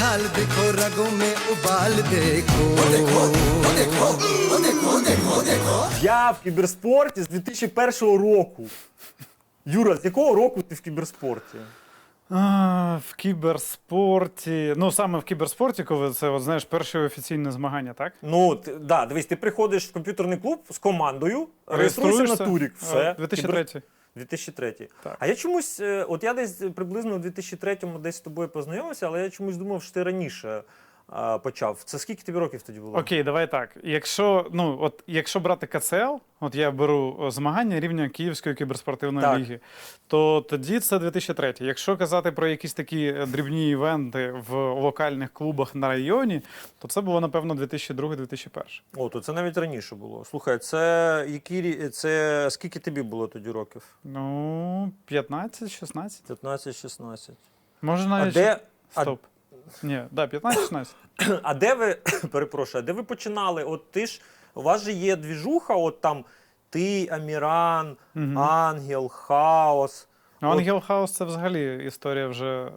हाल देखो रगों में उबाल देखो Я в кіберспорті з 2001 року. Юра, з якого року ти в кіберспорті? А, в кіберспорті. Ну, саме в кіберспорті, коли це, от, знаєш, перше офіційне змагання, так? Ну, ти, да, дивись, ти приходиш в комп'ютерний клуб з командою, реєструєшся на турік. Все. 2003. Кібер- 2003. Так. А я чомусь, е, от я десь приблизно у 2003-му десь з тобою познайомився, але я чомусь думав, що ти раніше а, почав. Це скільки тобі років тоді було? Окей, давай так. Якщо, ну, от, якщо брати КЦЛ, от я беру о, змагання рівня Київської кіберспортивної Так. ліги, то тоді це 2003. Якщо казати про якісь такі е, дрібні івенти в локальних клубах на районі, то це було, напевно, 2002-2001. О, то це навіть раніше було. Слухай, це які рі- це скільки тобі було тоді років? Ну, 15-16. 15-16. Може А навіть. де, а, Стоп. Ні, да, 15-16. а де ви, перепрошую, а де ви починали? От ти ж, у вас же є двіжуха, от там ти, Аміран, Мгм. Ангел, Хаос. Ну, Ангел Хаус це взагалі історія вже.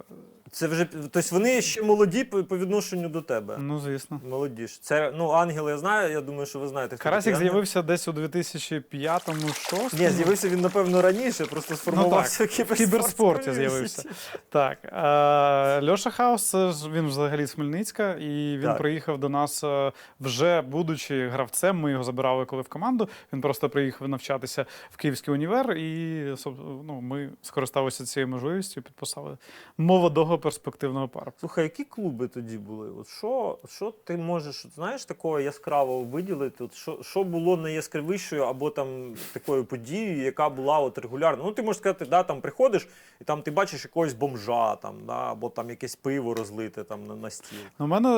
Це вже, тобто вони ще молоді по, по відношенню до тебе. Ну, звісно. Молоді ж. Це, ну, Ангел я знаю, я думаю, що ви знаєте. хто Карасик такий Ангел. з'явився десь у 2005-му, 6 Ні, з'явився він, напевно, раніше, просто сформувався Ну так, в кіберспорті з'явився. Так. А, Льоша Хаус, це ж він взагалі з Хмельницька, і він Так. приїхав до нас е, вже будучи гравцем. Ми його забирали коли в команду. Він просто приїхав навчатися в Київський універ, і соб- ну, ми скористалися цією можливістю, підписали молодого перспективного пара. Слухай, які клуби тоді були? От що, що ти можеш, знаєш, такого яскравого виділити? От що, що було найяскравішою або там такою подією, яка була от регулярно? Ну, ти можеш сказати, да, там приходиш, і там ти бачиш якогось бомжа, там, да, або там якесь пиво розлите там на, на стіл. Ну, У мене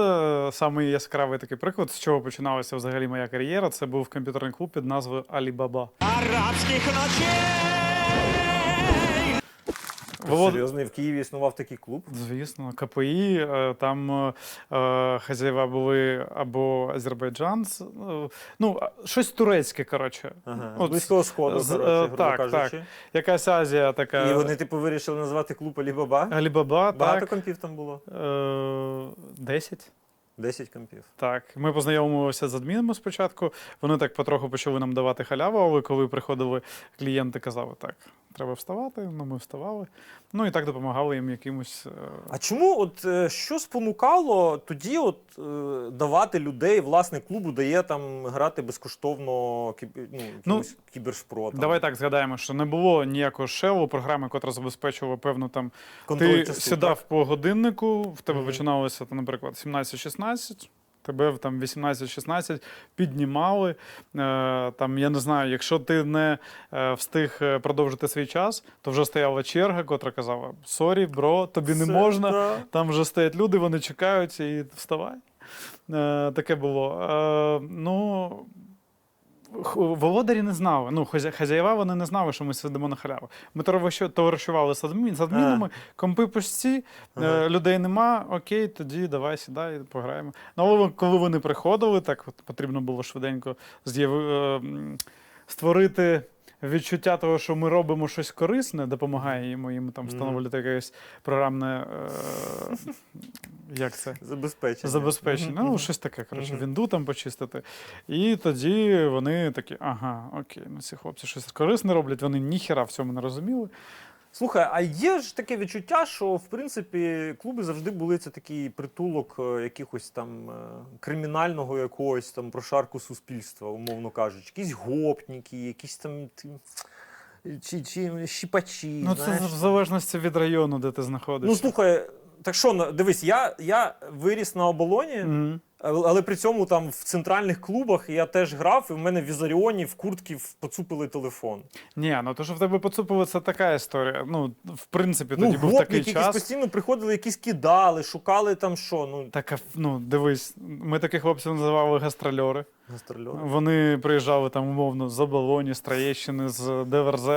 е, самий яскравий такий приклад, з чого починалася взагалі моя кар'єра. Це був комп'ютерний клуб під назвою Алібаба. Волод- Серйозно, Серйозний в Києві існував такий клуб? Звісно, КПІ, е, там е, е, хазяєва були або азербайджанц, е, ну, щось турецьке, коротше. Ага. От Близького сходу, з- коротше, е, грубо так, кажучи. так. Якась Азія така. І вони, типу, вирішили назвати клуб Алібаба. Алібаба, Багато так. компів там було? Е, 10. 10 компів. Так, ми познайомилися з адмінами спочатку. Вони так потроху почали нам давати халяву, але коли приходили клієнти, казали, так, треба вставати. Ну, ми вставали. Ну і так допомагали їм якимось. е, А чому, от е, що спонукало тоді, от давати людей, власне, клубу дає там грати безкоштовно кіб, ну, якимось кібершпро? Там, Давай так згадаємо, що не було ніякого шелу, програми, котра забезпечувала певну там. контроль Ти часу, сідав так? по годиннику, в тебе Мгм. починалося, там, наприклад, 17-16. Тебе там 18-16 піднімали. Е, там, я не знаю, якщо ти не е, встиг е, продовжити свій час, то вже стояла черга, котра казала: Сорі, бро, тобі не Це, можна. да. Там вже стоять люди, вони чекають і вставай. Е, таке було. Е, ну, володарі не знали. Ну, хазяєва вони не знали, що ми сидимо на халяву. Ми товаришу- товаришували з, адмін, з адмінами, компи пусті, Ага. е, людей нема. Окей, тоді давай сідай, пограємо. Ну, але коли вони приходили, так от потрібно було швиденько з'яви, е, створити. Відчуття того, що ми робимо щось корисне, допомагає їм, їм там встановлювати якесь програмне. Е, як це? Забезпечення. Забезпечення. Ну, щось таке, коротше, вінду там почистити. І тоді вони такі, ага, окей, ну ці хлопці щось корисне роблять, вони ніхера в цьому не розуміли. Слухай, а є ж таке відчуття, що в принципі клуби завжди були це такий притулок е, якихось там е, кримінального якогось там прошарку суспільства, умовно кажучи, якісь гопніки, якісь там чи, чи щіпачі. Ну, знаєш. це в залежності від району, де ти знаходишся. Ну слухай, так що дивись, я, я виріс на оболоні. Мгм. Але але при цьому там в центральних клубах я теж грав, і в мене в Візаріоні в куртки поцупили телефон. Ні, ну то, що в тебе поцупили, це така історія. Ну, в принципі, Ну, тоді був гопники такий якісь час. постійно приходили, якісь кидали, шукали там що. Ну, Так, ну, дивись, ми таких хлопців називали гастрольори. гастрольори. Вони приїжджали там умовно з Оболоні, з Троєщини, з ДВРЗ.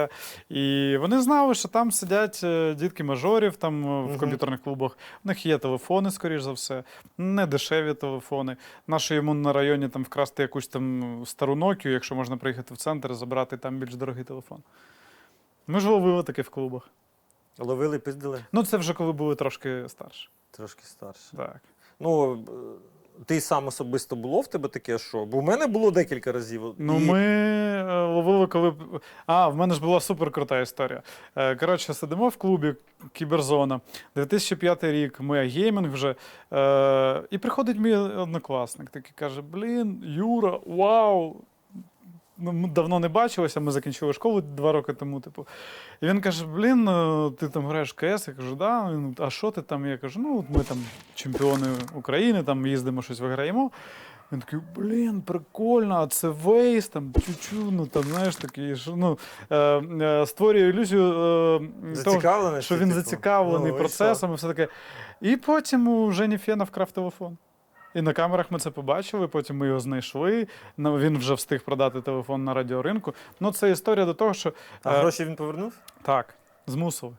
І вони знали, що там сидять е, дітки мажорів там е, в комп'ютерних клубах. У них є телефони, скоріш за все, не дешеві телефони. Наше йому на районі там вкрасти якусь там стару Nokia, якщо можна приїхати в центр забрати там більш дорогий телефон. Ми ж ловили таке в клубах. Ловили, пиздили. Ну, це вже коли були трошки старші. Трошки старше. Так. Ну, ти сам особисто було в тебе таке, що? Бо в мене було декілька разів. Ну, і- ми е, ловили, коли. А, в мене ж була суперкрута історія. Е, Коротше, сидимо в клубі Кіберзона, 2005 рік, ми геймінг вже. Е, і приходить мій однокласник, такий каже: Блін, Юра, вау! Ну, Ми давно не бачилися, ми закінчили школу два роки тому. Типу. І він каже: Блін, е, ти там граєш в КС? Я кажу, да. Він, а що ти там? Я кажу, ну, от ми там чемпіони України, там їздимо, щось виграємо. Він такий, блін, прикольно, а це вейс, там чу-чу, ну там, знаєш, такий, що, ну, е, е, створює ілюзію е, того, що він типу? зацікавлений Ну, процесом і все таке. І потім у Жені Фєна вкрав телефон. І на камерах ми це побачили, потім ми його знайшли. Він вже встиг продати телефон на радіоринку. Ну, це історія до того, що А е, гроші він повернув? так, змусили.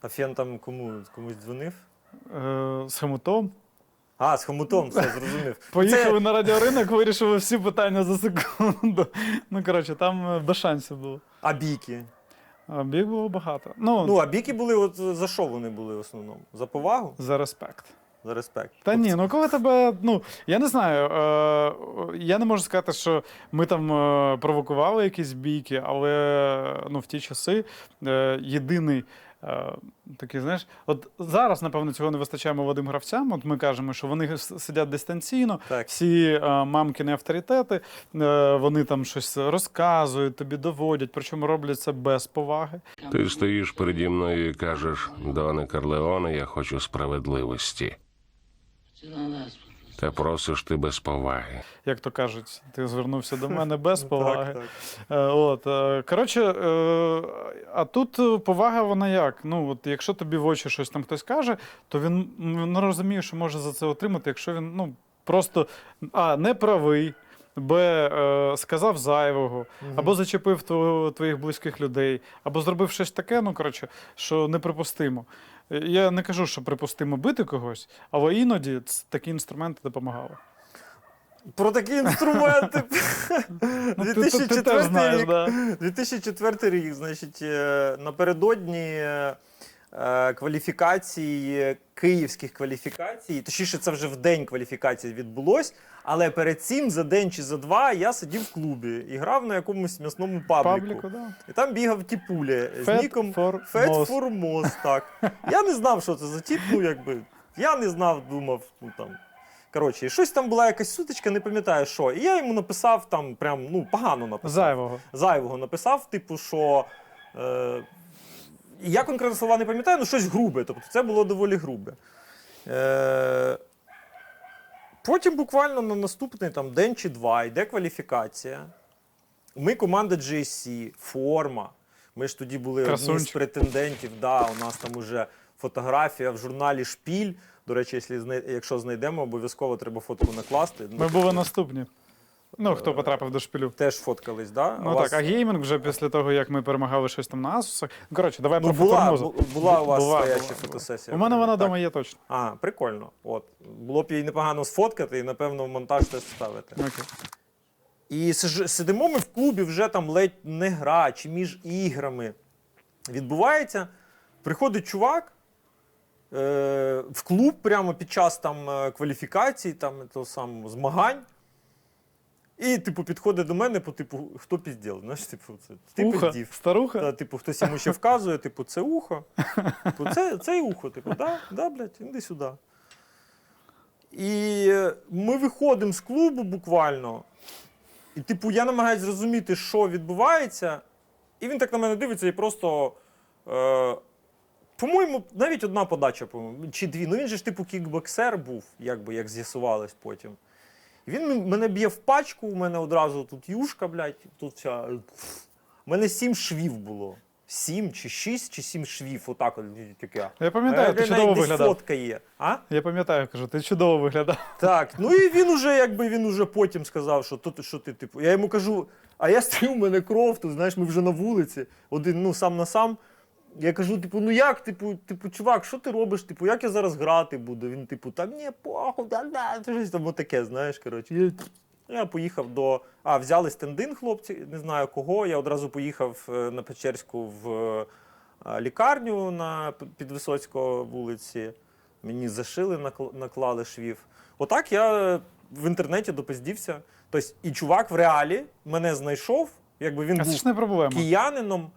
А фен там кому комусь дзвонив? Е, з хомутом. А, з хомутом, все зрозумів. Поїхали на радіоринок, вирішили всі питання за секунду. Ну, коротше, там е, без шансів було. а біки. А біг було багато. Ну, Ну, а біки були, от за що вони були в основному? За повагу? за респект. За респект. Та ні, ну коли тебе. Ну, я не знаю. Е, я не можу сказати, що ми там е, провокували якісь бійки, але ну, в ті часи е, єдиний. е, Такий, знаєш, от зараз, напевно, цього не вистачає молодим гравцям. От ми кажемо, що вони сидять дистанційно, Так. всі е, мамкини авторитети, е, вони там щось розказують, тобі доводять, причому роблять це без поваги. Ти стоїш переді мною і кажеш, Доне Карлеоне, я хочу справедливості. Та просиш ти без поваги. Як то кажуть, ти звернувся до мене без поваги. Так, так. Е, От, е, коротше, е, а тут повага, вона як? Ну, от якщо тобі в очі щось там хтось каже, то він не розуміє, що може за це отримати, якщо він ну, просто а, не правий, б, е, сказав зайвого, або зачепив тво- твоїх близьких людей, або зробив щось таке, ну коротше, що неприпустимо. Я не кажу, що припустимо бити когось, але іноді такі інструменти допомагали. Про такі інструменти. Ну, ти, ти, ти 2004 рік. 2004 рік, значить, е, напередодні е, кваліфікації, київських кваліфікацій, точніше, це вже в день кваліфікації відбулось, але перед цим за день чи за два я сидів в клубі і грав на якомусь м'ясному пабліку. Пабліку, да. І там бігав тіпуля з ніком for Fat for Moss, так. Я не знав, що це за тіп, ну якби. Я не знав, думав, ну там. Коротше, і щось там була якась сутичка, не пам'ятаю що. І я йому написав там прям, ну, погано написав. Зайвого. Зайвого написав, типу, що. Е, я конкретно слова не пам'ятаю, ну щось грубе. Тобто це було доволі грубе. Е, потім буквально на наступний там, день чи два йде кваліфікація. Ми команда GSC, форма. Ми ж тоді були одні з претендентів. Да, у нас там уже фотографія в журналі Шпіль. До речі, якщо знайдемо, обов'язково треба фотку накласти. Ми були наступні. Ну, хто потрапив до шпилю. Теж фоткались, да? Ну вас- так, а геймінг вже після того, як ми перемагали щось там на Асусах. Ну, коротше, давай Ну, про була, фотомузу. була у вас Була, своя була, фотосесія. У мене вона Так. вдома є точно. А, прикольно. От. Було б її непогано сфоткати і, напевно, в монтаж теж ставити. Окей. І сидимо ми в клубі вже там ледь не гра, чи між іграми відбувається. Приходить чувак е, в клуб прямо під час там е, кваліфікації, там того самого змагань. І, типу, підходить до мене, по типу, хто пізділ? Знаєш, типу, це ти Ухо, пиздів. старуха. Та, типу, хтось йому ще вказує, типу, це ухо. Типу, це, це ухо. Типу, да, да, блядь, іди сюди. І е, ми виходимо з клубу буквально. І, типу, я намагаюся зрозуміти, що відбувається. І він так на мене дивиться і просто. Е, по-моєму, навіть одна подача, по-моєму, чи дві. Ну він же ж типу кікбоксер був, якби як з'ясувалось потім. І він мене б'є в пачку, у мене одразу тут юшка, блядь, тут вся. У мене сім швів було. Сім чи шість, чи сім швів, отак от таке. Я пам'ятаю, Е, ти чудово виглядав. фотка є. А? Я пам'ятаю, кажу, ти чудово виглядав. Так, ну і він уже, якби він уже потім сказав, що то, що ти, типу. Я йому кажу, а я стою, у мене кров, тут, знаєш, ми вже на вулиці, один, ну, сам на сам. Я кажу, типу, ну як, типу, типу, чувак, що ти робиш? Типу, як я зараз грати буду? Він, типу, та ні, похуй, да, да, це щось там отаке, знаєш, коротше. Я, поїхав до. А, взяли стендин, хлопці, не знаю кого. Я одразу поїхав е, на Печерську в е, лікарню на Підвисоцького вулиці. мені зашили, наклали швів. Отак я в інтернеті допиздівся. Тобто, і чувак в реалі мене знайшов, якби він А це був ж не проблема. киянином.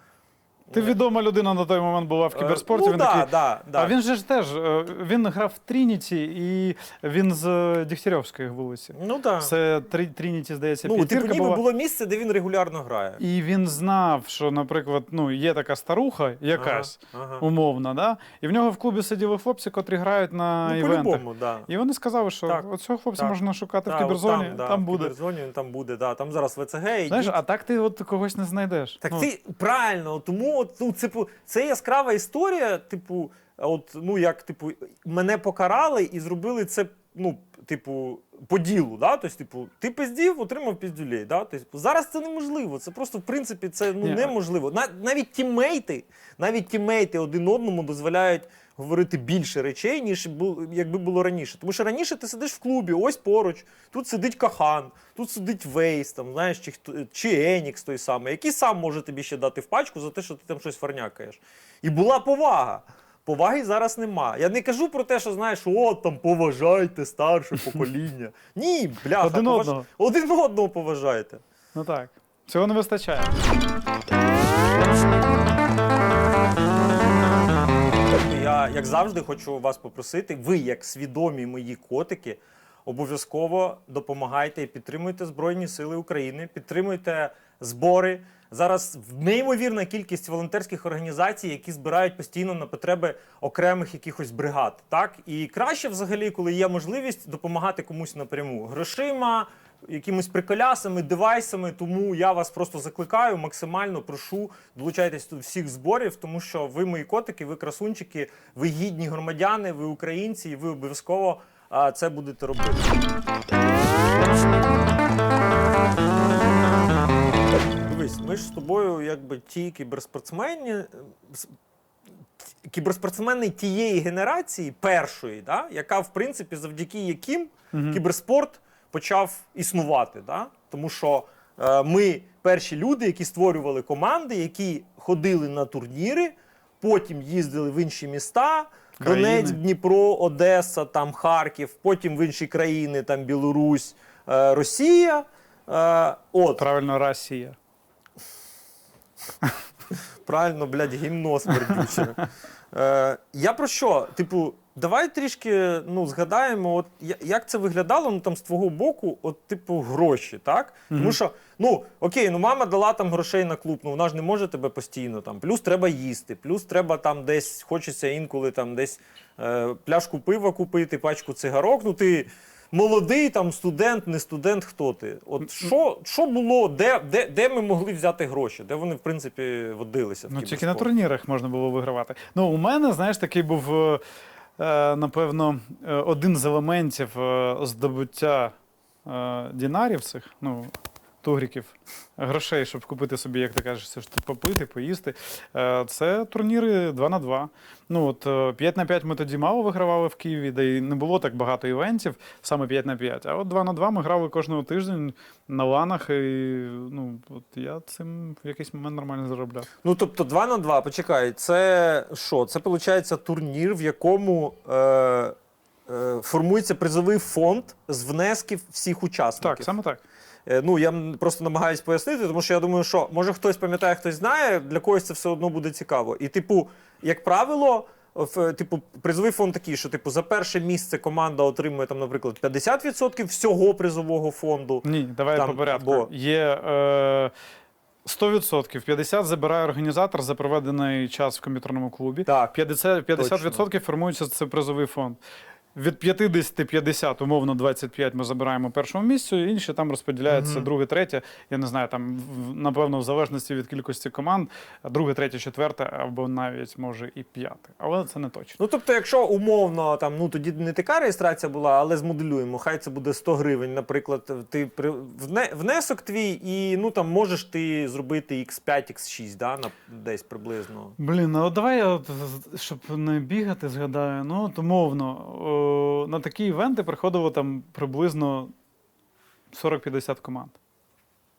Ти відома людина на той момент була в кіберспорті. Ну, він да, такий, да, да. А він же ж теж е, він грав в Трініті, і він з е, Дегтярьовської вулиці. Ну так. Це Трі- Трініті, здається, Ну, типу, ніби була. було місце, де він регулярно грає. І він знав, що, наприклад, ну, є така старуха, якась Ага, ага. умовна, да? і в нього в клубі сиділи хлопці, котрі грають на Ну, івентах. по-любому, да. І вони сказали, що Так, оцього хлопця так. можна шукати Да, в кіберзоні, там, да, там В кіберзоні він там буде, да. Там зараз ВЦГ і Знаєш, а так ти от когось не знайдеш. Так Ну, ти правильно, тому ну, типу, це яскрава історія, типу, от, ну як, типу, мене покарали і зробили це, ну, типу, по ділу. Да? Тобто, типу, ти пиздів, отримав піздюлей. Да? Тобто, зараз це неможливо. Це просто, в принципі, це ну, неможливо. Нав навіть тіммейти, навіть тіммейти один одному дозволяють. Говорити більше речей, ніж якби було раніше. Тому що раніше ти сидиш в клубі, ось поруч, тут сидить Кахан, тут сидить Вейс, там, знаєш, чи, чи Енікс той самий, який сам може тобі ще дати в пачку за те, що ти там щось фарнякаєш. І була повага. Поваги зараз нема. Я не кажу про те, що знаєш, от там поважайте старше покоління. Ні, бляха, Один поваж- одного. один одного поважайте. Ну так. Цього не вистачає. Як завжди, хочу вас попросити, ви, як свідомі мої котики, обов'язково допомагайте і підтримуйте Збройні Сили України, підтримуйте збори. Зараз неймовірна кількість волонтерських організацій, які збирають постійно на потреби окремих якихось бригад. Так і краще, взагалі, коли є можливість допомагати комусь напряму грошима, якимись приколясами, девайсами. Тому я вас просто закликаю, максимально прошу долучайтесь до всіх зборів, тому що ви мої котики, ви красунчики, ви гідні громадяни, ви українці, і ви обов'язково а, це будете робити. Дивись, ми ж з тобою, якби ті кіберспортсмені, е, кіберспортсмени тієї генерації, першої, да, яка, в принципі, завдяки яким кіберспорт почав існувати. Да? Тому що е, ми перші люди, які створювали команди, які ходили на турніри, потім їздили в інші міста. Країни. Донецьк, Дніпро, Одеса, там Харків, потім в інші країни, там Білорусь, е, Росія. Е, от, Правильно, Росія. Правильно, блядь, гімно смердюче. Е, я про що? Типу, давай трішки ну, згадаємо, от, як це виглядало ну, там, з твого боку, от, типу, гроші, так? Тому що, ну, окей, ну мама дала там грошей на клуб, ну вона ж не може тебе постійно там. Плюс треба їсти, плюс треба там десь, хочеться інколи там десь е, пляшку пива купити, пачку цигарок. Ну, ти молодий, там, студент, не студент, хто ти? От що, що було, де, де, де ми могли взяти гроші? Де вони, в принципі, водилися? в Ну, тільки на турнірах можна було вигравати. Ну, у мене, знаєш, такий був, е, напевно, е, один з елементів е, здобуття е, дінарів цих, ну, тугріків, грошей, щоб купити собі, як ти кажеш, все ж попити, поїсти. Е, Це турніри 2 на 2. Ну, от е, 5 на 5 ми тоді мало вигравали в Києві, де й не було так багато івентів, саме 5 на 5. А от 2 на 2 ми грали кожного тиждень на ланах, і ну, от я цим в якийсь момент нормально заробляв. Ну, тобто 2 на 2, почекай, це що? Це виходить турнір, в якому е, е, формується призовий фонд з внесків всіх учасників. Так, саме так. Е, Ну, я просто намагаюсь пояснити, тому що я думаю, що може хтось пам'ятає, хтось знає, для когось це все одно буде цікаво. І, типу, як правило, в, типу, призовий фонд такий, що типу, за перше місце команда отримує, там, наприклад, 50% всього призового фонду. Ні, давай Там, по порядку. бо- Є е, 100%, 50% забирає організатор за проведений час в комп'ютерному клубі. Так, 50%, 50% формується це призовий фонд. Від 50-50, умовно 25 ми забираємо першому місцю, інші там розподіляються Мгм. друге, третє. Я не знаю, там в- напевно, в залежності від кількості команд, друге, третє, четверте, або навіть може і п'яте. Але це не точно. Ну, тобто, якщо умовно, там, ну тоді не така реєстрація була, але змоделюємо, хай це буде 100 гривень, наприклад, ти при вне- внесок твій, і ну там можеш ти зробити X5, X6, да, на десь приблизно. Блін, ну давай я, от, з- щоб не бігати, згадаю. Ну, от умовно, на такі івенти приходило там приблизно 40-50 команд.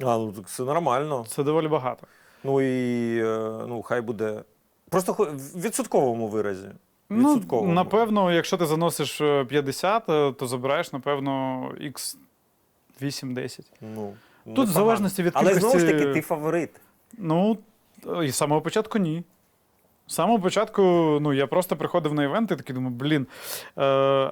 А, ну так це нормально. Це доволі багато. Ну і е, ну, хай буде. Просто хо- в відсотковому виразі. Ну, напевно, якщо ти заносиш е, 50, е, то забираєш, напевно, x 8-10. Ну, Тут в непогано. залежності від Але знову ж таки, ти фаворит. Ну, і з самого початку ні. З самого початку, ну, я просто приходив на івенти і такий думаю, блін. Е,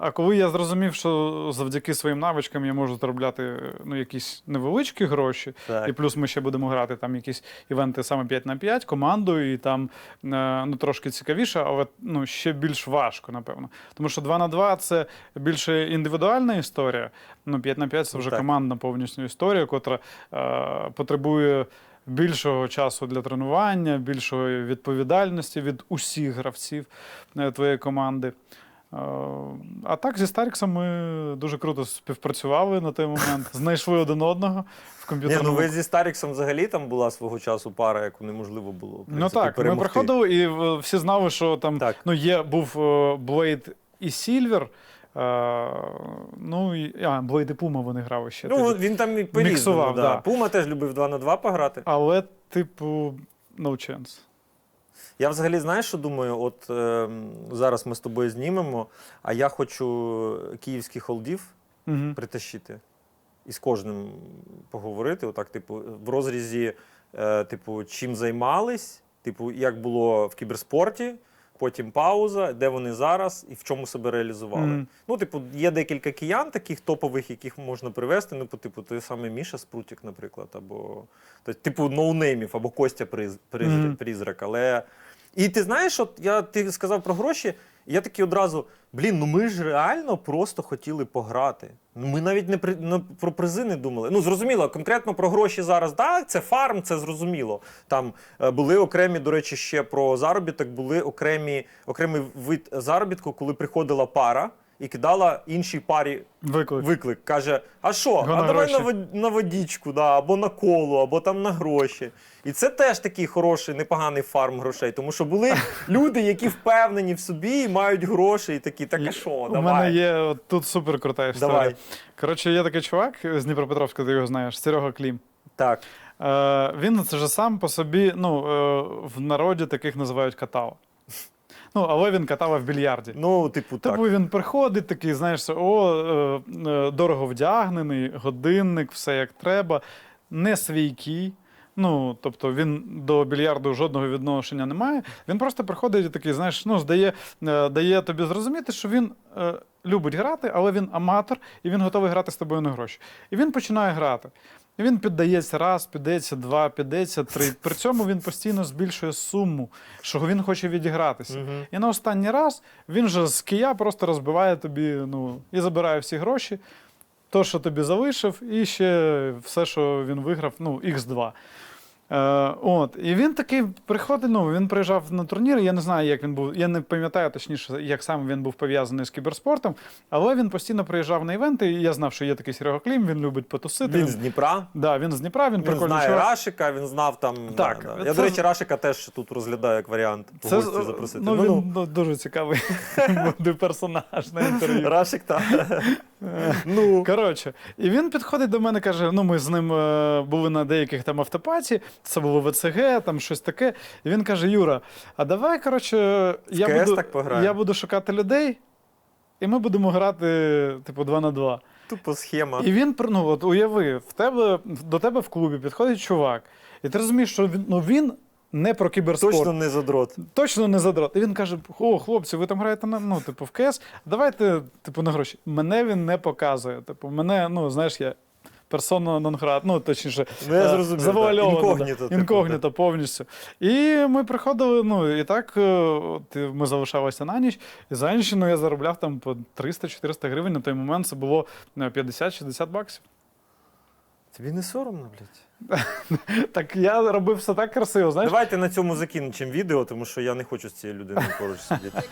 а коли я зрозумів, що завдяки своїм навичкам я можу заробляти ну, якісь невеличкі гроші, Так. і плюс ми ще будемо грати там якісь івенти саме 5 на 5 командою, і там е, ну, трошки цікавіше, але ну, ще більш важко, напевно. Тому що 2 на 2 це більше індивідуальна історія. Ну, 5 на 5 це вже Так. командна повністю історія, котра е, потребує більшого часу для тренування, більшої відповідальності від усіх гравців е, твоєї команди. Е, А так зі Старіксом ми дуже круто співпрацювали на той момент, знайшли один одного в Ні, ну ви зі Старіксом взагалі там була свого часу пара, яку неможливо було. Ну принципі, так, ми перемогти. приходили, і всі знали, що там Так. ну, є, був Блейд і Сільвер. Е, ну, і, а, Блейд і Пума вони грали ще. Ну, тоді. він там і по-різному. Да. да. Пума теж любив 2 на 2 пограти. Але, типу, no chance. Я взагалі знаєш, що думаю? От е, зараз ми з тобою знімемо, а я хочу київських холдів Угу. притащити і з кожним поговорити. Отак, типу, в розрізі, е, типу, чим займались, типу, як було в кіберспорті, потім пауза, де вони зараз і в чому себе реалізували. Mm. Ну, типу, є декілька киян таких топових, яких можна привести. Ну, по типу, той саме Міша Спрутік, наприклад, або типу ноунеймів, або Костя Призрак. Mm. Але. І ти знаєш, от я ти сказав про гроші, і я такий одразу: блін, ну ми ж реально просто хотіли пограти. Ну ми навіть не при не про призи не думали. Ну зрозуміло, конкретно про гроші зараз. Так, це фарм, це зрозуміло. Там е, були окремі, до речі, ще про заробіток, були окремі окремий вид заробітку, коли приходила пара і кидала іншій парі Виклик. виклик. Каже: а що? А на давай на, гроші. на водічку, да, або на колу, або там на гроші. І це теж такий хороший, непоганий фарм грошей. Тому що були люди, які впевнені в собі і мають гроші, і такі, так а що, У давай. мене є от тут супер крута історія. Давай. Коротше, є такий чувак з Дніпропетровська, ти його знаєш, Серега Клім. Так. Е, він це ж сам по собі, ну, е, в народі таких називають катава. Ну, але він катава в більярді. Ну, типу, так. Тому він приходить, такий, знаєш, о, е, е, дорого вдягнений, годинник, все як треба, не свійкий. Ну, тобто він до більярду жодного відношення не має. Він просто приходить і такий, знаєш, ну, здає, е, дає тобі зрозуміти, що він е, любить грати, але він аматор і він готовий грати з тобою на гроші. І він починає грати. І він піддається раз, піддається два, піддається три. При цьому він постійно збільшує суму, що він хоче відігратися. Мгм. І на останній раз він же з кия просто розбиває тобі ну, і забирає всі гроші, то, що тобі залишив, і ще все, що він виграв, ну, Х2. Е, от. І він такий приходить, ну, він приїжджав на турнір, я не знаю, як він був, я не пам'ятаю точніше, як саме він був пов'язаний з кіберспортом, але він постійно приїжджав на івенти, і я знав, що є такий Серега Клім, він любить потусити. Він з Дніпра. да, він з Дніпра, він, Він прикольний знає чувак. Рашика, він знав там. Так, да, да. Я, це до речі, Рашика теж тут розглядаю як варіант Це, гості запросити. ну, Ну, він ну, ну, дуже цікавий буде персонаж на інтерв'ю. Рашик, так. ну. Коротше, і він підходить до мене, каже: ну, ми з ним е, були на деяких там автопаті, це було ВЦГ, там щось таке. І він каже: Юра, а давай, коротше, я КС буду, так пограємо?» я буду шукати людей, і ми будемо грати, типу, 2 на 2. Тупо схема. І він ну, от уяви, в тебе, до тебе в клубі підходить чувак, і ти розумієш, що він, ну, він не про кіберспорт. Точно не задрот. Точно не задрот. І він каже: О, хлопці, ви там граєте на ну, типу, в КС, давайте, типу, на гроші. Мене він не показує. Типу, мене, ну, знаєш, я. Персона нон грат, ну точніше, Ну, е, да. завуальовано, Інкогніто, да. типу, інкогніто повністю. І ми приходили, ну і так е, от, ми залишалися на ніч, і за ніч ну, я заробляв там по 300-400 гривень. На той момент це було е, 50-60 баксів. Тобі не соромно, блядь? Так я робив все так красиво, знаєш. Давайте на цьому закінчимо відео, тому що я не хочу з цією людиною поруч сидіти.